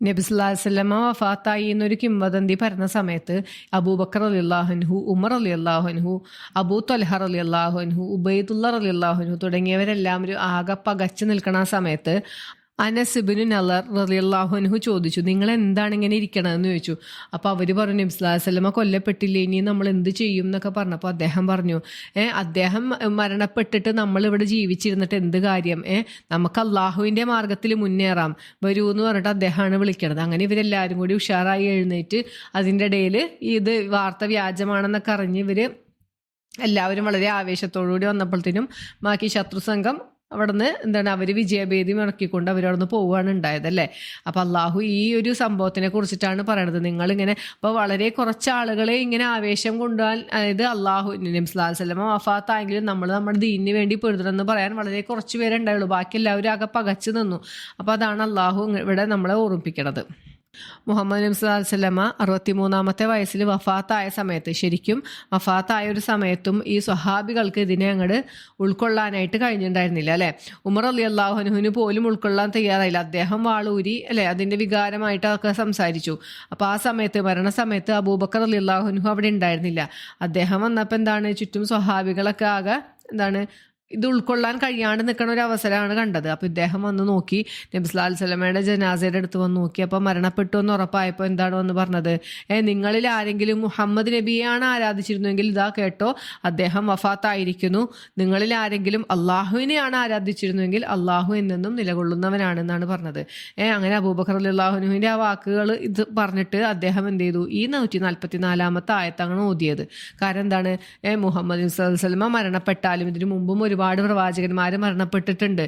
Speaker 1: നബിസ്ലാസ്ലമ വഫാത്തായി എന്നൊരു കിംവദന്തി പറഞ്ഞ സമയത്ത് അബൂബക്കർ അലി അള്ളാഹുൻഹു ഉമർ അലി അള്ളാഹുൻഹു അബൂ തൊലഹർ അലി അള്ളാഹുൻഹു ഉബൈദുല്ല അലി അള്ളാഹുൻഹു തുടങ്ങിയവരെല്ലാം ഒരു ആകെ പകച്ചു നിൽക്കുന്ന സമയത്ത് അനസിബിനു നലർ റലിയല്ലാഹുനഹു ചോദിച്ചു നിങ്ങൾ എന്താണ് ഇങ്ങനെ ഇരിക്കണതെന്ന് ചോദിച്ചു? അപ്പൊ അവർ പറഞ്ഞു ഇബ്സ്ലാസ്ലമ കൊല്ലപ്പെട്ടില്ലേ ഇനി നമ്മൾ എന്ത് ചെയ്യും എന്നൊക്കെ പറഞ്ഞപ്പോൾ അദ്ദേഹം പറഞ്ഞു ഏ അദ്ദേഹം മരണപ്പെട്ടിട്ട് നമ്മൾ ഇവിടെ ജീവിച്ചിരുന്നിട്ട് എന്ത് കാര്യം? ഏ നമുക്ക് അള്ളാഹുവിന്റെ മാർഗത്തിൽ മുന്നേറാം വരൂ എന്ന് പറഞ്ഞിട്ട് അദ്ദേഹമാണ് വിളിക്കണത്. അങ്ങനെ ഇവരെല്ലാവരും കൂടി ഉഷാറായി എഴുന്നേറ്റ് അതിന്റെ ഇടയിൽ ഇത് വാർത്ത വ്യാജമാണെന്നൊക്കെ അറിഞ്ഞ് ഇവർ എല്ലാവരും വളരെ ആവേശത്തോടുകൂടി വന്നപ്പോഴത്തേനും ബാക്കി ശത്രു സംഘം അവിടുന്ന് എന്താണ് അവർ വിജയഭേദി ഇറക്കിക്കൊണ്ട് അവരവിടുന്ന് പോവുകയാണ് ഉണ്ടായത് അല്ലേ അപ്പം അള്ളാഹു ഈ ഒരു സംഭവത്തിനെ കുറിച്ചിട്ടാണ് പറയണത്. നിങ്ങളിങ്ങനെ അപ്പോൾ വളരെ കുറച്ച് ആളുകളെ ഇങ്ങനെ ആവേശം കൊണ്ടുപോകാൻ അതായത് അള്ളാഹു നബ്സ്ലാസ്ലമ വഫാത്തായെങ്കിലും നമ്മൾ നമ്മുടെ ദീനിന് വേണ്ടി പൊരുതണമെന്ന് പറയാൻ വളരെ കുറച്ച് പേരെ ഉണ്ടായുള്ളൂ ബാക്കി എല്ലാവരും ആകെ പകച്ചു നിന്നു. അപ്പോൾ അതാണ് അള്ളാഹു ഇവിടെ നമ്മളെ ഓർമ്മിപ്പിക്കണത്. മുഹമ്മദ് നബി സ്വല്ലമ അറുപത്തിമൂന്നാമത്തെ വയസ്സിൽ വഫാത്തായ സമയത്ത് ശരിക്കും വഫാത്തായ ഒരു സമയത്തും ഈ സ്വഹാബികൾക്ക് ഇതിനെ അങ്ങോട്ട് ഉൾക്കൊള്ളാനായിട്ട് കഴിഞ്ഞിട്ടുണ്ടായിരുന്നില്ല അല്ലെ? ഉമർ അലി അള്ളാഹുനുവിന് പോലും ഉൾക്കൊള്ളാൻ തയ്യാറായില്ല. അദ്ദേഹം വാളൂരി അല്ലെ? അതിന്റെ വികാരമായിട്ടൊക്കെ സംസാരിച്ചു. അപ്പൊ ആ സമയത്ത് മരണസമയത്ത് അബൂബക്കർ അലി അള്ളാഹുനുഹു അവിടെ ഉണ്ടായിരുന്നില്ല. അദ്ദേഹം വന്നപ്പോൾ എന്താണ്? ചുറ്റും സ്വഹാബികളൊക്കെ ആകെ എന്താണ്? ഇത് ഉൾക്കൊള്ളാൻ കഴിയാണ്ട് നിൽക്കുന്ന ഒരു അവസരമാണ് കണ്ടത്. അപ്പൊ ഇദ്ദേഹം വന്ന് നോക്കി. നബ്സ്ലാൽ സലമയുടെ ജനാസയുടെ അടുത്ത് വന്ന് നോക്കി അപ്പൊ മരണപ്പെട്ടു എന്ന് ഉറപ്പായപ്പോൾ എന്താണ് വന്ന് പറഞ്ഞത്? ഏ നിങ്ങളിൽ ആരെങ്കിലും മുഹമ്മദ് നബിയെയാണ് ആരാധിച്ചിരുന്നുവെങ്കിൽ ഇതാ കേട്ടോ അദ്ദേഹം വഫാത്തായിരിക്കുന്നു. നിങ്ങളിൽ ആരെങ്കിലും അള്ളാഹുവിനെയാണ് ആരാധിച്ചിരുന്നുവെങ്കിൽ അള്ളാഹു എന്നെന്നും നിലകൊള്ളുന്നവനാണെന്നാണ് പറഞ്ഞത്. ഏ അങ്ങനെ അബൂബക്കർ അള്ളാഹുനുവിന്റെ ആ വാക്കുകൾ ഇത് പറഞ്ഞിട്ട് അദ്ദേഹം എന്ത് ചെയ്തു? ഈ നൂറ്റി നാൽപ്പത്തി നാലാമത്തെ ആയത്താണ് ഓതിയത്. കാരണം എന്താണ്? ഏ മുഹമ്മദ് സലമ മരണപ്പെട്ടാലും ഇതിനു മുമ്പും ഒരുപാട് പ്രവാചകന്മാർ മരണപ്പെട്ടിട്ടുണ്ട്.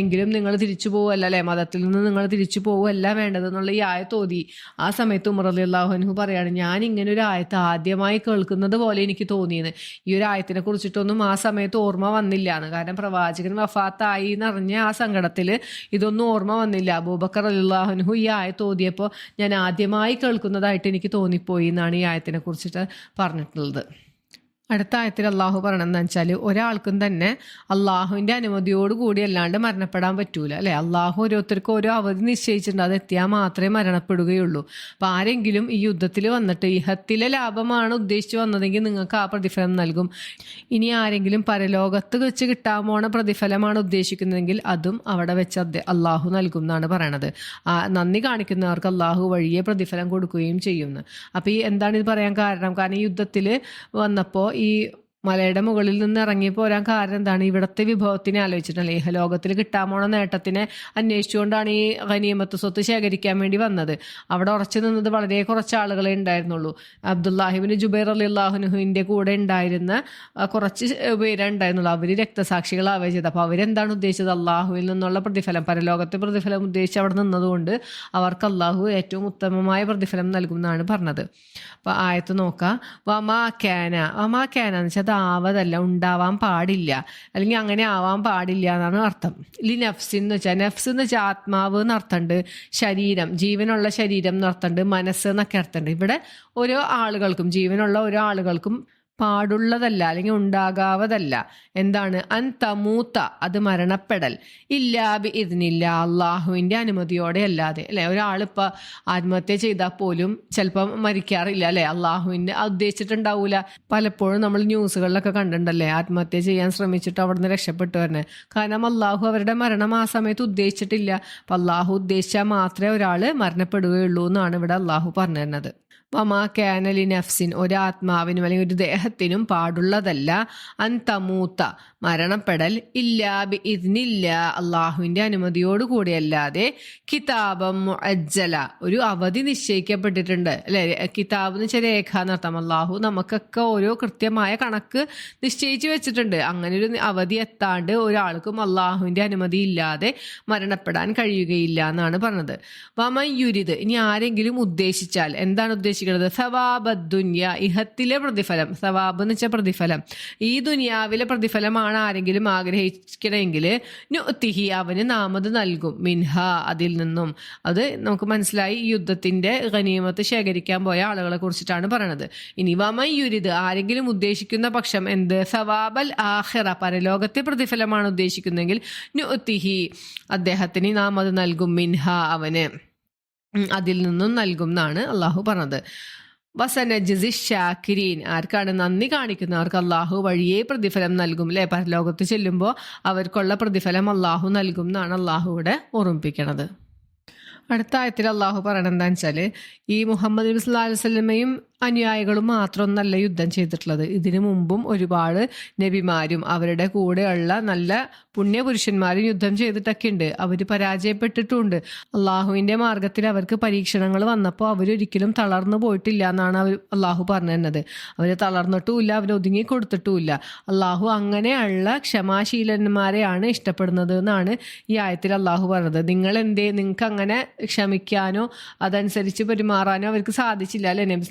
Speaker 1: എങ്കിലും നിങ്ങൾ തിരിച്ചു പോവല്ല അല്ലെ? മതത്തിൽ നിന്ന് നിങ്ങൾ തിരിച്ചു പോവുകയല്ല വേണ്ടത് എന്നുള്ള ഈ ആയത്ത് ഓതി ആ സമയത്ത് ഉമർ അലി അള്ളാഹുനു പറയാണ് ഞാൻ ഇങ്ങനെ ഒരു ആയത്ത് ആദ്യമായി കേൾക്കുന്നത് പോലെ എനിക്ക് തോന്നിയത് ഈ ഒരു ആയത്തിനെ കുറിച്ചിട്ടൊന്നും ആ സമയത്ത് ഓർമ്മ വന്നില്ല എന്ന്. കാരണം പ്രവാചകൻ വഫാത്തായി എന്നറിഞ്ഞ ആ സങ്കടത്തിൽ ഇതൊന്നും ഓർമ്മ വന്നില്ല. അബൂബക്കർ അല്ലാഹുനഹു ഈ ആയത്ത് ഓതിയപ്പോൾ ഞാൻ ആദ്യമായി കേൾക്കുന്നതായിട്ട് എനിക്ക് തോന്നിപ്പോയി എന്നാണ് ഈ ആയത്തിനെ കുറിച്ചിട്ട് പറഞ്ഞിട്ടുള്ളത്. അടുത്ത ആയത്തിൽ അള്ളാഹു പറയണമെന്ന് വെച്ചാൽ ഒരാൾക്കും തന്നെ അള്ളാഹുവിന്റെ അനുമതിയോട് കൂടി അല്ലാണ്ട് മരണപ്പെടാൻ പറ്റൂല അല്ലെ? അള്ളാഹു ഓരോരുത്തർക്കും ഓരോ അവധി നിശ്ചയിച്ചിട്ടുണ്ട് അത് എത്തിയാൽ മാത്രമേ മരണപ്പെടുകയുള്ളൂ. അപ്പം ആരെങ്കിലും ഈ യുദ്ധത്തിൽ വന്നിട്ട് ഇഹത്തിലെ ലാഭമാണ് ഉദ്ദേശിച്ചു വന്നതെങ്കിൽ നിങ്ങൾക്ക് ആ പ്രതിഫലം നൽകും. ഇനി ആരെങ്കിലും പരലോകത്ത് വെച്ച് കിട്ടാൻ പോണ പ്രതിഫലമാണ് ഉദ്ദേശിക്കുന്നതെങ്കിൽ അതും അവിടെ വെച്ച് അള്ളാഹു നൽകും എന്നാണ് പറയണത് നന്ദി കാണിക്കുന്നവർക്ക് അള്ളാഹു വഴിയെ പ്രതിഫലം കൊടുക്കുകയും ചെയ്യുന്നു. അപ്പോൾ ഈ എന്താണ് ഇത് പറയാൻ കാരണം? കാരണം ഈ യുദ്ധത്തിൽ വന്നപ്പോൾ ഈ മലയുടെ മുകളിൽ നിന്ന് ഇറങ്ങി പോരാൻ കാരണം എന്താണ്? ഇവിടുത്തെ വിഭവത്തിനെ ഈ ലോകത്തിൽ കിട്ടാൻ പോണ നേട്ടത്തിനെ അന്വേഷിച്ചുകൊണ്ടാണ് ഈ ഖനീമത്ത് സ്വത്ത് ശേഖരിക്കാൻ വേണ്ടി വന്നത്. അവിടെ ഉറച്ചു നിന്നത് വളരെ കുറച്ച് ആളുകളെ ഉണ്ടായിരുന്നുള്ളൂ. അബ്ദുല്ലാഹിബിന് ജുബൈർ അലി അള്ളാഹുനുഹുവിന്റെ കൂടെ ഉണ്ടായിരുന്ന കുറച്ച് പേരെ ഉണ്ടായിരുന്നുള്ളൂ. അവർ രക്തസാക്ഷികളാവുക ചെയ്തത് അപ്പോൾ അവരെന്താണ് ഉദ്ദേശിച്ചത്? അള്ളാഹുവിൽ നിന്നുള്ള പ്രതിഫലം പരലോകത്തെ പ്രതിഫലം ഉദ്ദേശിച്ച് അവിടെ നിന്നതുകൊണ്ട് അവർക്ക് അള്ളാഹു ഏറ്റവും ഉത്തമമായ പ്രതിഫലം നൽകുമെന്നാണ് പറഞ്ഞത്. അപ്പോൾ ആയത്ത് നോക്കാം. വമാ ക്യാന. വമാ ക്യാന എന്ന് വെച്ചാൽ ആവതല്ല ഉണ്ടാവാൻ പാടില്ല. അല്ലെങ്കിൽ അങ്ങനെ ആവാൻ പാടില്ല എന്നാണ് അർത്ഥം. ലി നഫ്സ് എന്ന് വെച്ചാൽ നഫ്സ് എന്ന് വെച്ചാൽ ആത്മാവ് എന്ന് ശരീരം ജീവനുള്ള ശരീരം എന്ന് മനസ്സ് എന്നൊക്കെ അർത്ഥമുണ്ട്. ഇവിടെ ഓരോ ആളുകൾക്കും ജീവനുള്ള ഓരോ ആളുകൾക്കും പാടുള്ളതല്ല അല്ലെങ്കിൽ ഉണ്ടാകാവതല്ല. എന്താണ്? അൻ തമൂത്ത അത് മരണപ്പെടൽ. ഇല്ലാബി ഇതിനില്ല അള്ളാഹുവിന്റെ അനുമതിയോടെ അല്ലാതെ അല്ലെ? ഒരാളിപ്പോൾ ആത്മഹത്യ ചെയ്താൽ പോലും ചിലപ്പം മരിക്കാറില്ല അല്ലെ? അള്ളാഹുവിന്റെ ഉദ്ദേശിച്ചിട്ടുണ്ടാവൂല. പലപ്പോഴും നമ്മൾ ന്യൂസുകളിലൊക്കെ കണ്ടിട്ടുണ്ടല്ലേ ആത്മഹത്യ ചെയ്യാൻ ശ്രമിച്ചിട്ട് അവിടെ നിന്ന് രക്ഷപ്പെട്ടു വരണേ കാരണം അള്ളാഹു അവരുടെ മരണം ആ സമയത്ത് ഉദ്ദേശിച്ചിട്ടില്ല. അപ്പം അള്ളാഹു ഉദ്ദേശിച്ചാൽ മാത്രമേ ഒരാൾ മരണപ്പെടുകയുള്ളൂ എന്നാണ് ഇവിടെ അള്ളാഹു പറഞ്ഞു തരുന്നത് വമാ കാനലി നഫ്സിൻ ഒരാത്മാവിനും അല്ലെങ്കിൽ ഒരു ദേഹത്തിനും പാടുള്ളതല്ല. അന്തമൂത്ത മരണപ്പെടൽ ഇല്ലാബി ഇതിനില്ല അള്ളാഹുവിന്റെ അനുമതിയോടുകൂടിയല്ലാതെ കിതാബം അജ്ജല ഒരു അവധി നിശ്ചയിക്കപ്പെട്ടിട്ടുണ്ട്. അല്ലെ? കിതാബ് എന്ന് വെച്ചാൽ രേഖ എന്നർത്ഥം. അള്ളാഹു നമുക്കൊക്കെ ഓരോ കൃത്യമായ കണക്ക് നിശ്ചയിച്ചു വെച്ചിട്ടുണ്ട്. അങ്ങനെ ഒരു അവധി എത്താണ്ട് ഒരാൾക്കും അള്ളാഹുവിന്റെ അനുമതി ഇല്ലാതെ മരണപ്പെടാൻ കഴിയുകയില്ല എന്നാണ് പറഞ്ഞത്. വമയുരിത് ഇനി ആരെങ്കിലും ഉദ്ദേശിച്ചാൽ എന്താണ് ഉദ്ദേശിക്കുന്നത്? സവാബദ്ദുന്യ ഇഹത്തിലെ പ്രതിഫലം. സവാബ് എന്ന് വെച്ചാൽ പ്രതിഫലം. ഈ ദുനിയാവിലെ പ്രതിഫലമാണ് ആരെങ്കിലും ആഗ്രഹിക്കണമെങ്കിൽ നുത്തിഹി അവന് നാമത് നൽകും. മിൻഹ അതിൽ നിന്നും. അത് നമുക്ക് മനസ്സിലായി യുദ്ധത്തിന്റെ ഖനീമത്ത് ശേഖരിക്കാൻ പോയ ആളുകളെ കുറിച്ചിട്ടാണ് പറയണത്. ഇനി വമയുരിത് ആരെങ്കിലും ഉദ്ദേശിക്കുന്ന പക്ഷം എന്ത്? സവാബൽ ആഹിറ പരലോകത്തെ പ്രതിഫലമാണ് ഉദ്ദേശിക്കുന്നതെങ്കിൽ നുത്തിഹി അദ്ദേഹത്തിന് നാം അത് നൽകും. മിൻഹ അവന് അതിൽ നിന്നും നൽകും എന്നാണ് അള്ളാഹു പറഞ്ഞത്. വസനജിസി ഷാക്കിരീൻ ആർക്കാണ് നന്ദി കാണിക്കുന്നവർക്ക് അള്ളാഹു വഴിയേ പ്രതിഫലം നൽകും അല്ലെ പരലോകത്ത് ചെല്ലുമ്പോൾ അവർക്കുള്ള പ്രതിഫലം അള്ളാഹു നൽകും എന്നാണ് അള്ളാഹു ഇവിടെ ഓർമ്മിപ്പിക്കണത്. അടുത്ത ആയത്തിൽ അള്ളാഹു പറയണത് എന്താണെന്ന് വെച്ചാൽ ഈ മുഹമ്മദ് നബി സ്വല്ലാ വല്ലമയും അനുയായികളും മാത്രമൊന്നല്ല യുദ്ധം ചെയ്തിട്ടുള്ളത്. ഇതിനു മുമ്പും ഒരുപാട് നബിമാരും അവരുടെ കൂടെയുള്ള നല്ല പുണ്യപുരുഷന്മാരും യുദ്ധം ചെയ്തിട്ടൊക്കെ ഉണ്ട്. അവർ പരാജയപ്പെട്ടിട്ടുണ്ട്. അള്ളാഹുവിന്റെ മാർഗത്തിൽ അവർക്ക് പരീക്ഷണങ്ങൾ വന്നപ്പോൾ അവരൊരിക്കലും തളർന്നു പോയിട്ടില്ല എന്നാണ് അവർ അള്ളാഹു പറഞ്ഞു തന്നത്. അവർ തളർന്നിട്ടുമില്ല അവർ ഒതുങ്ങി കൊടുത്തിട്ടുമില്ല. അള്ളാഹു അങ്ങനെയുള്ള ക്ഷമാശീലന്മാരെയാണ് ഇഷ്ടപ്പെടുന്നത് എന്നാണ് ഈ ആയത്തിൽ അള്ളാഹു പറഞ്ഞത്. നിങ്ങൾ എന്തേ നിങ്ങൾക്ക് അങ്ങനെ ക്ഷമിക്കാനോ അതനുസരിച്ച് പെരുമാറാനോ അവർക്ക് സാധിച്ചില്ല അല്ലെ? നബി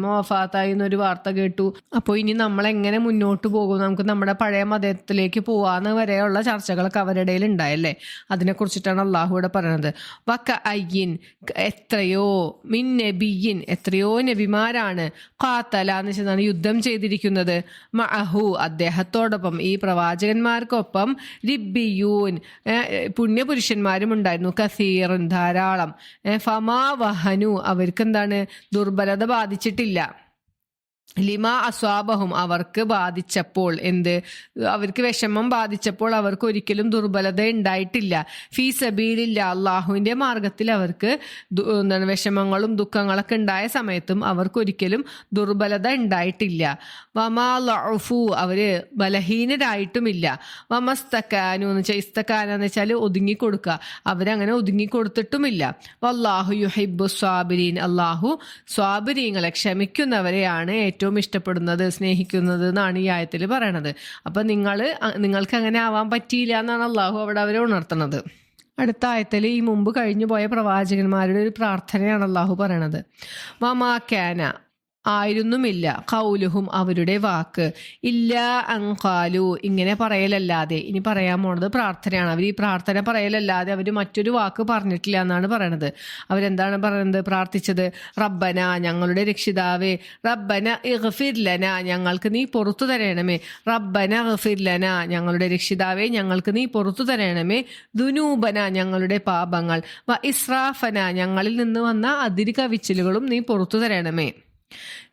Speaker 1: വസ്ലമ വഫാത്തായി എന്നൊരു വാർത്ത കേട്ടു. അപ്പോൾ ഇനി നമ്മൾ എങ്ങനെ മുന്നോട്ട് പോകും? നമുക്ക് നമ്മുടെ പഴയ മതത്തിലേക്ക് പോവാന്ന് വരെയുള്ള ചർച്ചകളൊക്കെ അവരുടെ ഇടയിൽ ഉണ്ടായല്ലേ? അതിനെക്കുറിച്ചിട്ടാണ് അള്ളാഹു ഇവിടെ പറയുന്നത് വക്ക അയ്യിൻ എത്രയോ മിൻ നബിയിൻ എത്രയോ നബിമാരാണ് ഖാത്തല എന്ന് വെച്ചാൽ യുദ്ധം ചെയ്തിരിക്കുന്നത്. മഹു അദ്ദേഹത്തോടൊപ്പം ഈ പ്രവാചകന്മാർക്കൊപ്പം റിബിയൂൻ പുണ്യപുരുഷന്മാരും ഉണ്ടായിരുന്നു. കസീറും ധാരാളം. ഫമാ വഹനു അവർക്ക് എന്താണ്? ദുർബലത ബാധിച്ചിട്ടില്ല ലിമ അസ്വാബഹും അവർക്ക് ബാധിച്ചപ്പോൾ എന്ത്? അവർക്ക് വിഷമം ബാധിച്ചപ്പോൾ അവർക്ക് ഒരിക്കലും ദുർബലത ഉണ്ടായിട്ടില്ല. ഫീ സബീലില്ല അള്ളാഹുവിന്റെ മാർഗത്തിൽ അവർക്ക് എന്താണ് വിഷമങ്ങളും ദുഃഖങ്ങളൊക്കെ ഉണ്ടായ സമയത്തും അവർക്ക് ഒരിക്കലും ദുർബലത ഉണ്ടായിട്ടില്ല. വമാ ലഫു അവർ ബലഹീനരായിട്ടുമില്ല. വമസ്തക്കാനു എന്ന് വെച്ചാൽ ഇസ്തക്കാന എന്ന് വെച്ചാൽ ഒതുങ്ങിക്കൊടുക്കുക. അവരങ്ങനെ ഒതുങ്ങിക്കൊടുത്തിട്ടുമില്ല. വല്ലാഹു യുഹിബു സ്വാബിരീൻ അള്ളാഹു സ്വാബിരീങ്ങളെ ക്ഷമിക്കുന്നവരെയാണ് ഏറ്റവും ഇഷ്ടപ്പെടുന്നത് സ്നേഹിക്കുന്നത് എന്നാണ് ഈ ആയത്തിൽ പറയണത്. അപ്പം നിങ്ങൾ നിങ്ങൾക്ക് അങ്ങനെ ആവാൻ പറ്റിയില്ല എന്നാണ് അള്ളാഹു അവിടെ അവരെ ഉണർത്തുന്നത് അടുത്ത ആയത്തിൽ ഈ മുമ്പ് കഴിഞ്ഞു പോയ പ്രവാചകന്മാരുടെ ഒരു പ്രാർത്ഥനയാണ് അള്ളാഹു പറയണത്. മമാ ക്യാന ആയിരുന്നുമില്ല. കൗലുഹും അവരുടെ വാക്ക്. ഇല്ല അങ്കാലു ഇങ്ങനെ പറയലല്ലാതെ. ഇനി പറയാൻ പോണത് പ്രാർത്ഥനയാണ്. അവർ ഈ പ്രാർത്ഥന പറയലല്ലാതെ അവർ മറ്റൊരു വാക്ക് പറഞ്ഞിട്ടില്ല എന്നാണ് പറയണത്. അവരെന്താണ് പറയുന്നത് പ്രാർത്ഥിച്ചത് റബ്ബന ഞങ്ങളുടെ രക്ഷിതാവേ റബ്ബന ഇഹ്ഫിർലന ഞങ്ങൾക്ക് നീ പുറത്തു തരണമേ. റബ്ബന ഇഹ്ഫിർലന ഞങ്ങളുടെ രക്ഷിതാവേ ഞങ്ങൾക്ക് നീ പുറത്തു തരണമേ. ദുനൂബന ഞങ്ങളുടെ പാപങ്ങൾ. വ ഇസ്രാഫന ഞങ്ങളിൽ നിന്ന് വന്ന അതിരി കവിച്ചിലുകളും നീ പുറത്തു തരണമേ.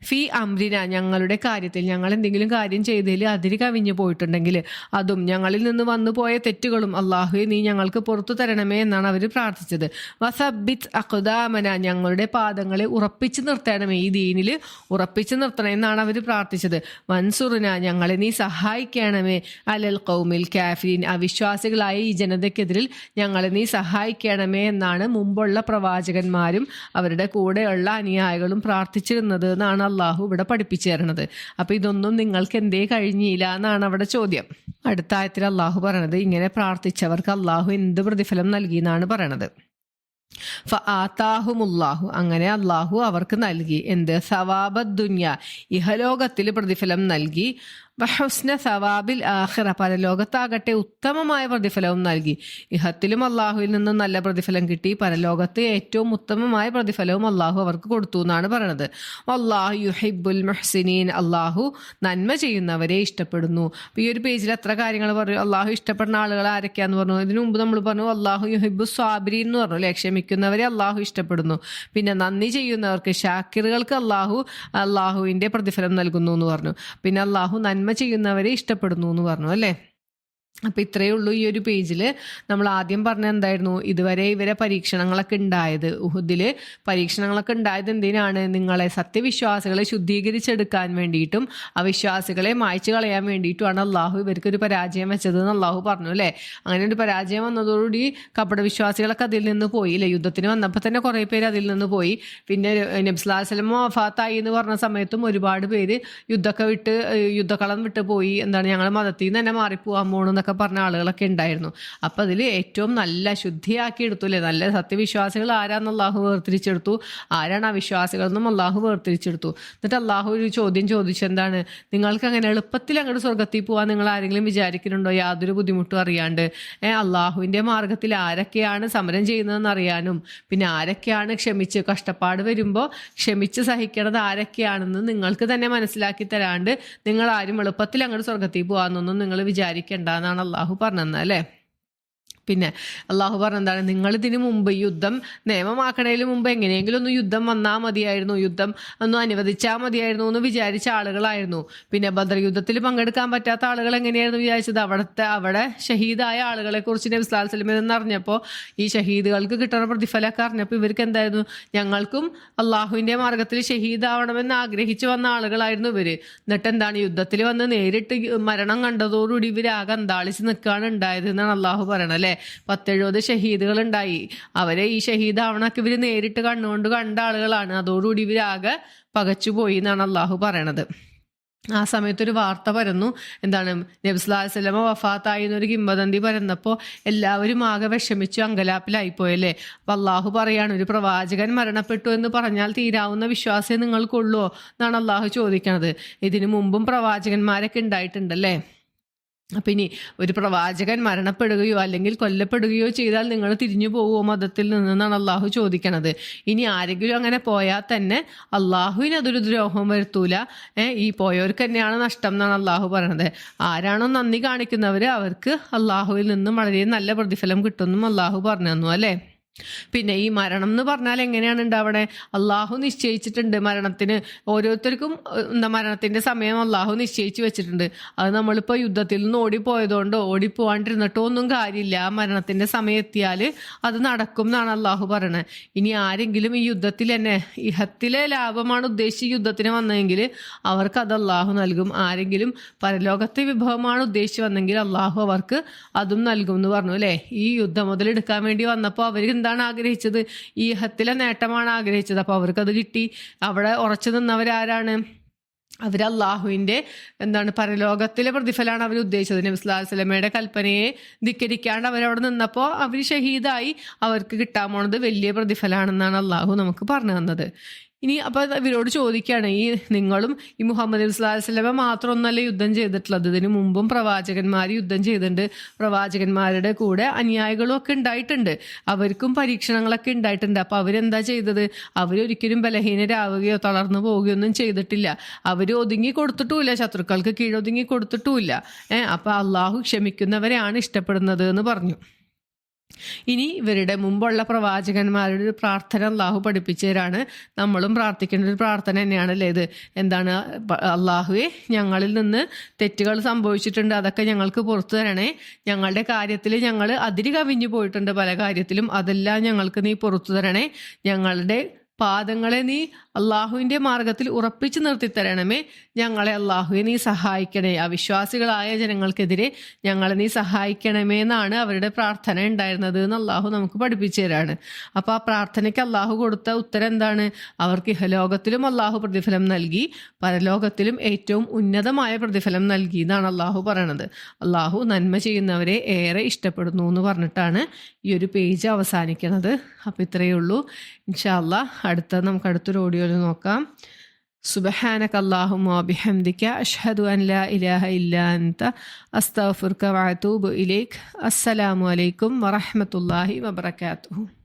Speaker 1: ഫി അമ്രിന ഞങ്ങളുടെ കാര്യത്തിൽ ഞങ്ങൾ എന്തെങ്കിലും കാര്യം ചെയ്തതിൽ അതിര് കവിഞ്ഞു പോയിട്ടുണ്ടെങ്കിൽ അതും ഞങ്ങളിൽ നിന്ന് വന്നു പോയ തെറ്റുകളും അള്ളാഹുവെ നീ ഞങ്ങൾക്ക് പുറത്തു തരണമേ എന്നാണ് അവർ പ്രാർത്ഥിച്ചത്. വസബിത് അഖുദാമന ഞങ്ങളുടെ പാദങ്ങളെ ഉറപ്പിച്ചു നിർത്തണമേ ഈ ദീനിൽ ഉറപ്പിച്ചു നിർത്തണം എന്നാണ് അവർ പ്രാർത്ഥിച്ചത്. മൻസുറിന ഞങ്ങളെ നീ സഹായിക്കണമേ. അലൽ കൗമിൽ കാഫിൻ അവിശ്വാസികളായ ഈ ജനതയ്ക്കെതിരിൽ ഞങ്ങളെ നീ സഹായിക്കണമേ എന്നാണ് മുമ്പുള്ള പ്രവാചകന്മാരും അവരുടെ കൂടെയുള്ള അനുയായികളും പ്രാർത്ഥിച്ചിരുന്നത്. എന്നാണ് അള്ളാഹു ഇവിടെ പഠിപ്പിച്ചു തരണത്. അപ്പൊ ഇതൊന്നും നിങ്ങൾക്ക് എന്തേ കഴിഞ്ഞില്ല എന്നാണ് അവിടെ ചോദ്യം. അടുത്ത ആയത്തിൽ അള്ളാഹു പറയണത് ഇങ്ങനെ പ്രാർത്ഥിച്ചവർക്ക് അള്ളാഹു എന്ത് പ്രതിഫലം നൽകി എന്നാണ് പറയണത്. ആത്താഹുമുല്ലാഹു അങ്ങനെ അള്ളാഹു അവർക്ക് നൽകി. എന്ത്? സവാബ ദുന്യ ഇഹലോകത്തിൽ പ്രതിഫലം നൽകി. വഹുസ്ന സവാബിൽ ആഖിറ പരലോകത്താകട്ടെ ഉത്തമമായ പ്രതിഫലവും നൽകി. ഇഹത്തിലും അള്ളാഹുവിൽ നിന്നും നല്ല പ്രതിഫലം കിട്ടി. പരലോകത്ത് ഏറ്റവും ഉത്തമമായ പ്രതിഫലവും അള്ളാഹു അവർക്ക് കൊടുത്തു എന്നാണ് പറയുന്നത് അള്ളാഹു യുഹിബുൽ മെഹ്സിനീൻ. അള്ളാഹു നന്മ ചെയ്യുന്നവരെ ഇഷ്ടപ്പെടുന്നു. ഈ ഒരു പേജിൽ അത്ര കാര്യങ്ങൾ പറഞ്ഞു അള്ളാഹു ഇഷ്ടപ്പെടുന്ന ആളുകൾ ആരൊക്കെയാന്ന് പറഞ്ഞു. ഇതിനു മുമ്പ് നമ്മൾ പറഞ്ഞു അള്ളാഹു യുഹിബു സ്വാബിരി എന്ന് പറഞ്ഞു. അല്ലെ ക്ഷമിക്കുന്നവരെ അള്ളാഹു ഇഷ്ടപ്പെടുന്നു. പിന്നെ നന്ദി ചെയ്യുന്നവർക്ക് ഷാക്കിറുകൾക്ക് അള്ളാഹു അള്ളാഹുവിന്റെ പ്രതിഫലം നൽകുന്നു എന്ന് പറഞ്ഞു. പിന്നെ അള്ളാഹു നന്മ ചെയ്യുന്നവരെ ഇഷ്ടപ്പെടുന്നു എന്ന് പറഞ്ഞു അല്ലേ? അപ്പം ഇത്രയേ ഉള്ളൂ ഈ ഒരു പേജിൽ നമ്മൾ ആദ്യം പറഞ്ഞ എന്തായിരുന്നു? ഇതുവരെ ഇവരെ പരീക്ഷണങ്ങളൊക്കെ ഉണ്ടായത്. ഉഹുദിൽ പരീക്ഷണങ്ങളൊക്കെ ഉണ്ടായത് എന്തിനാണ്? നിങ്ങളെ സത്യവിശ്വാസികളെ ശുദ്ധീകരിച്ചെടുക്കാൻ വേണ്ടിയിട്ടും അവിശ്വാസികളെ മായ്ച്ചു കളയാൻ വേണ്ടിയിട്ടുമാണ് അള്ളാഹു ഇവർക്ക് ഒരു പരാജയം വെച്ചത് എന്ന് അള്ളാഹു പറഞ്ഞു അല്ലേ? അങ്ങനെ ഒരു പരാജയം വന്നതോടുകൂടി കപട വിശ്വാസികളൊക്കെ അതിൽ നിന്ന് പോയി അല്ലേ? യുദ്ധത്തിന് വന്നപ്പോൾ തന്നെ കുറേ പേര് അതിൽ നിന്ന് പോയി. പിന്നെ നബ്സ്ലാസ്ലം വഫാത്തായി എന്ന് പറഞ്ഞ സമയത്തും ഒരുപാട് പേര് യുദ്ധമൊക്കെ വിട്ട് യുദ്ധക്കളം വിട്ട് പോയി. എന്താണ്? ഞങ്ങൾ മതത്തിൽ നിന്ന് തന്നെ മാറിപ്പോകാൻ പോകണമെന്നൊക്കെ എന്നൊക്കെ പറഞ്ഞ ആളുകളൊക്കെ ഉണ്ടായിരുന്നു. അപ്പം അതിൽ ഏറ്റവും നല്ല ശുദ്ധിയാക്കി എടുത്തു അല്ലേ നല്ല സത്യവിശ്വാസികൾ ആരാന്ന് അള്ളാഹു വേർതിരിച്ചെടുത്തു. ആരാണ് അവിശ്വാസികൾ എന്നും അള്ളാഹു വേർതിരിച്ചെടുത്തു. എന്നിട്ട് അള്ളാഹു ഒരു ചോദ്യം ചോദിച്ചെന്താണ് നിങ്ങൾക്ക് അങ്ങനെ എളുപ്പത്തിൽ അങ്ങോട്ട് സ്വർഗത്തിൽ പോകാൻ നിങ്ങൾ ആരെങ്കിലും വിചാരിക്കുന്നുണ്ടോ? യാതൊരു ബുദ്ധിമുട്ടും അറിയാണ്ട്. അള്ളാഹുവിന്റെ മാർഗത്തിൽ ആരൊക്കെയാണ് സമരം ചെയ്യുന്നതെന്ന് അറിയാനും പിന്നെ ആരൊക്കെയാണ് ക്ഷമിച്ച് കഷ്ടപ്പാട് വരുമ്പോൾ ക്ഷമിച്ച് സഹിക്കണത് ആരൊക്കെയാണെന്ന് നിങ്ങൾക്ക് തന്നെ മനസ്സിലാക്കി തരാണ്ട് നിങ്ങൾ ആരും എളുപ്പത്തിൽ അങ്ങോട്ട് സ്വർഗത്തിൽ പോകാമെന്നൊന്നും നിങ്ങൾ വിചാരിക്കേണ്ട എന്നാണ് അള്ളാഹു പറഞ്ഞത് അല്ലേ പിന്നെ അള്ളാഹു നിങ്ങൾ ഇതിന് മുമ്പ് യുദ്ധം നിയമമാക്കണതിന് മുമ്പ് എങ്ങനെയെങ്കിലും ഒന്ന് യുദ്ധം വന്നാൽ മതിയായിരുന്നു. യുദ്ധം ഒന്ന് അനുവദിച്ചാൽ മതിയായിരുന്നു എന്ന് വിചാരിച്ച ആളുകളായിരുന്നു. പിന്നെ ബദർ യുദ്ധത്തിൽ പങ്കെടുക്കാൻ പറ്റാത്ത ആളുകൾ എങ്ങനെയായിരുന്നു വിചാരിച്ചത്? അവിടുത്തെ അവിടെ ഷഹീദായ ആളുകളെ കുറിച്ച് നബി സ്വലാൽ സ്വലമിൽ എന്ന് അറിഞ്ഞപ്പോൾ ഈ ഷഹീദുകൾക്ക് കിട്ടുന്ന പ്രതിഫലമൊക്കെ അറിഞ്ഞപ്പോൾ ഇവർക്ക് എന്തായിരുന്നു? ഞങ്ങൾക്കും അള്ളാഹുവിന്റെ മാർഗത്തിൽ ഷഹീദാവണമെന്ന് ആഗ്രഹിച്ചു വന്ന ആളുകളായിരുന്നു ഇവർ എന്നിട്ട് എന്താണ്? യുദ്ധത്തിൽ വന്ന് നേരിട്ട് മരണം കണ്ടതോടുകൂടി ഇവരാകെ അന്താളിച്ച് നിൽക്കുകയാണ് ഉണ്ടായത് എന്നാണ് അള്ളാഹു പറയണത് അല്ലേ? പത്തെഴുപത് ഷഹീദുകൾ ഉണ്ടായി അവരെ ഈ ഷഹീദ് ആവണക്ക് ഇവർ നേരിട്ട് കണ്ണുകൊണ്ട് കണ്ട ആളുകളാണ്. അതോടുകൂടി ഇവരാകെ പകച്ചുപോയി എന്നാണ് അള്ളാഹു പറയണത്. ആ സമയത്ത് ഒരു വാർത്ത പരന്നു. എന്താണ്? നബ്സ്ലാസ്ലമ വഫാത്തായി എന്നൊരു കിംബദന്തി പരന്നപ്പോൾ എല്ലാവരും ആകെ വിഷമിച്ചു അങ്കലാപ്പിലായിപ്പോയല്ലേ? അപ്പം അള്ളാഹു പറയാണ് ഒരു പ്രവാചകൻ മരണപ്പെട്ടു എന്ന് പറഞ്ഞാൽ തീരാവുന്ന വിശ്വാസം നിങ്ങൾക്കുള്ളൂ എന്നാണ് അള്ളാഹു ചോദിക്കണത്. ഇതിനു മുമ്പും പ്രവാചകന്മാരൊക്കെ ഉണ്ടായിട്ടുണ്ടല്ലേ? അപ്പം ഇനി ഒരു പ്രവാചകൻ മരണപ്പെടുകയോ അല്ലെങ്കിൽ കൊല്ലപ്പെടുകയോ ചെയ്താൽ നിങ്ങൾ തിരിഞ്ഞു പോകുമോ മതത്തിൽ നിന്നാണ് അള്ളാഹു ചോദിക്കണത്. ഇനി ആരെങ്കിലും അങ്ങനെ പോയാൽ തന്നെ അള്ളാഹുവിന് അതൊരു ദ്രോഹം വരുത്തൂല. ഈ പോയവർക്ക് തന്നെയാണ് നഷ്ടം എന്നാണ് അള്ളാഹു പറയണത്. ആരാണോ നന്ദി കാണിക്കുന്നവർ അവർക്ക് അള്ളാഹുവിൽ നിന്നും വളരെ നല്ല പ്രതിഫലം കിട്ടുമെന്നും അള്ളാഹു പറഞ്ഞു തന്നു അല്ലേ? പിന്നെ ഈ മരണം എന്ന് പറഞ്ഞാൽ എങ്ങനെയാണ് ഉണ്ടാവണേ അള്ളാഹു നിശ്ചയിച്ചിട്ടുണ്ട് മരണത്തിന്. ഓരോരുത്തർക്കും എന്താ മരണത്തിന്റെ സമയം അള്ളാഹു നിശ്ചയിച്ചു വെച്ചിട്ടുണ്ട്. അത് നമ്മളിപ്പോൾ യുദ്ധത്തിൽ നിന്ന് ഓടിപ്പോയതുകൊണ്ടോ ഓടിപ്പോവാണ്ടിരുന്നിട്ടോ ഒന്നും കാര്യമില്ല. ആ മരണത്തിന്റെ സമയം എത്തിയാൽ അത് നടക്കും എന്നാണ് അള്ളാഹു പറയണത് ഇനി ആരെങ്കിലും ഈ യുദ്ധത്തിൽ തന്നെ ഇഹത്തിലെ ലാഭമാണ് ഉദ്ദേശിച്ച് യുദ്ധത്തിന് വന്നതെങ്കിൽ അവർക്ക് അത് അള്ളാഹു നൽകും. ആരെങ്കിലും പരലോകത്തെ വിഭവമാണ് ഉദ്ദേശിച്ച് വന്നെങ്കിൽ അള്ളാഹു അവർക്ക് അതും നൽകും എന്ന് പറഞ്ഞു അല്ലേ? ഈ യുദ്ധം മുതലെടുക്കാൻ വേണ്ടി വന്നപ്പോൾ അവർ എന്താണ് ആഗ്രഹിച്ചത്? ഈ ഹത്തിലെ നേട്ടമാണ് ആഗ്രഹിച്ചത്. അപ്പോൾ അവർക്കത് കിട്ടി. അവിടെ ഉറച്ചു നിന്നവരാരാണ് അവർ അള്ളാഹുവിന്റെ എന്താണ് പരലോകത്തിലെ പ്രതിഫലമാണ് അവർ ഉദ്ദേശിച്ചത്. നബി സ്വലാഹു കൽപ്പനയെ ധിക്കരിക്കാണ്ട് അവരവിടെ നിന്നപ്പോൾ അവർ ഷഹീദായി അവർക്ക് കിട്ടാൻ പോണത് വലിയ പ്രതിഫലമാണെന്നാണ് അള്ളാഹു നമുക്ക് പറഞ്ഞു തന്നത്. ഇനി അപ്പൊ ഇവരോട് ചോദിക്കുകയാണ് ഈ നിങ്ങളും ഈ മുഹമ്മദ് ഇസ്ലാസ്ലമ മാത്രം ഒന്നല്ല യുദ്ധം ചെയ്തിട്ടുള്ളത്? ഇതിനു മുമ്പും പ്രവാചകന്മാർ യുദ്ധം ചെയ്തിട്ടുണ്ട്. പ്രവാചകന്മാരുടെ കൂടെ അനുയായികളും ഒക്കെ ഉണ്ടായിട്ടുണ്ട്. അവർക്കും പരീക്ഷണങ്ങളൊക്കെ ഉണ്ടായിട്ടുണ്ട്. അപ്പൊ അവരെന്താ ചെയ്തത്? അവരൊരിക്കലും ബലഹീനരാവുകയോ തളർന്നു പോവുകയോ ഒന്നും ചെയ്തിട്ടില്ല. അവർ ഒതുങ്ങി കൊടുത്തിട്ടുമില്ല. ശത്രുക്കൾക്ക് കീഴൊതുങ്ങി കൊടുത്തിട്ടുമില്ല. ഏഹ് അപ്പൊ അള്ളാഹു ക്ഷമിക്കുന്നവരെയാണ് ഇഷ്ടപ്പെടുന്നത് എന്ന് പറഞ്ഞു. ഇനി ഇവരുടെ മുമ്പുള്ള പ്രവാചകന്മാരുടെ ഒരു പ്രാർത്ഥന അള്ളാഹു പഠിപ്പിച്ചവരാണ്. നമ്മളും പ്രാർത്ഥിക്കേണ്ട ഒരു പ്രാർത്ഥന തന്നെയാണല്ലേ ഇത്? എന്താണ്? അള്ളാഹുവെ ഞങ്ങളിൽ നിന്ന് തെറ്റുകൾ സംഭവിച്ചിട്ടുണ്ട്. അതൊക്കെ ഞങ്ങൾക്ക് പുറത്തു തരണേ. ഞങ്ങളുടെ കാര്യത്തിൽ ഞങ്ങൾ അതിരി കവിഞ്ഞു പോയിട്ടുണ്ട്. പല കാര്യത്തിലും അതെല്ലാം ഞങ്ങൾക്ക് നീ പുറത്തു തരണേ. ഞങ്ങളുടെ പാദങ്ങളെ നീ അള്ളാഹുവിന്റെ മാർഗത്തിൽ ഉറപ്പിച്ചു നിർത്തി തരണമേ ഞങ്ങളെ അള്ളാഹുവെ നീ സഹായിക്കണേ. അവിശ്വാസികളായ ജനങ്ങൾക്കെതിരെ ഞങ്ങളെ നീ സഹായിക്കണമേ എന്നാണ് അവരുടെ പ്രാർത്ഥന ഉണ്ടായിരുന്നത് എന്ന് അള്ളാഹു നമുക്ക് പഠിപ്പിച്ചു തരാണ്. അപ്പോൾ ആ പ്രാർത്ഥനയ്ക്ക് അള്ളാഹു കൊടുത്ത ഉത്തരം എന്താണ്? അവർക്ക് ഇഹലോകത്തിലും അള്ളാഹു പ്രതിഫലം നൽകി പരലോകത്തിലും ഏറ്റവും ഉന്നതമായ പ്രതിഫലം നൽകി എന്നാണ് അള്ളാഹു പറയണത്. അള്ളാഹു നന്മ ചെയ്യുന്നവരെ ഏറെ ഇഷ്ടപ്പെടുന്നു എന്ന് പറഞ്ഞിട്ടാണ് ഈ ഒരു പേജ് അവസാനിക്കുന്നത്. അപ്പോൾ ഇത്രയേ ഉള്ളൂ. ഇൻഷാ അള്ളാഹ് അടുത്ത നമുക്ക് അടുത്തൊരു ഓഡിയോയിൽ നോക്കാം. സുബഹാനക അല്ലാഹുമ്മ ബിഹംദിക അഷ്ഹദു അൻ ലാ ഇലാഹ ഇല്ലാന്ത അൻത അസ്തഗ്ഫിറുക വഅതൂബു ഇലൈക്. അസ്സലാമു അലൈക്കും വറഹമത്തല്ലാഹി വബറകാതുഹു.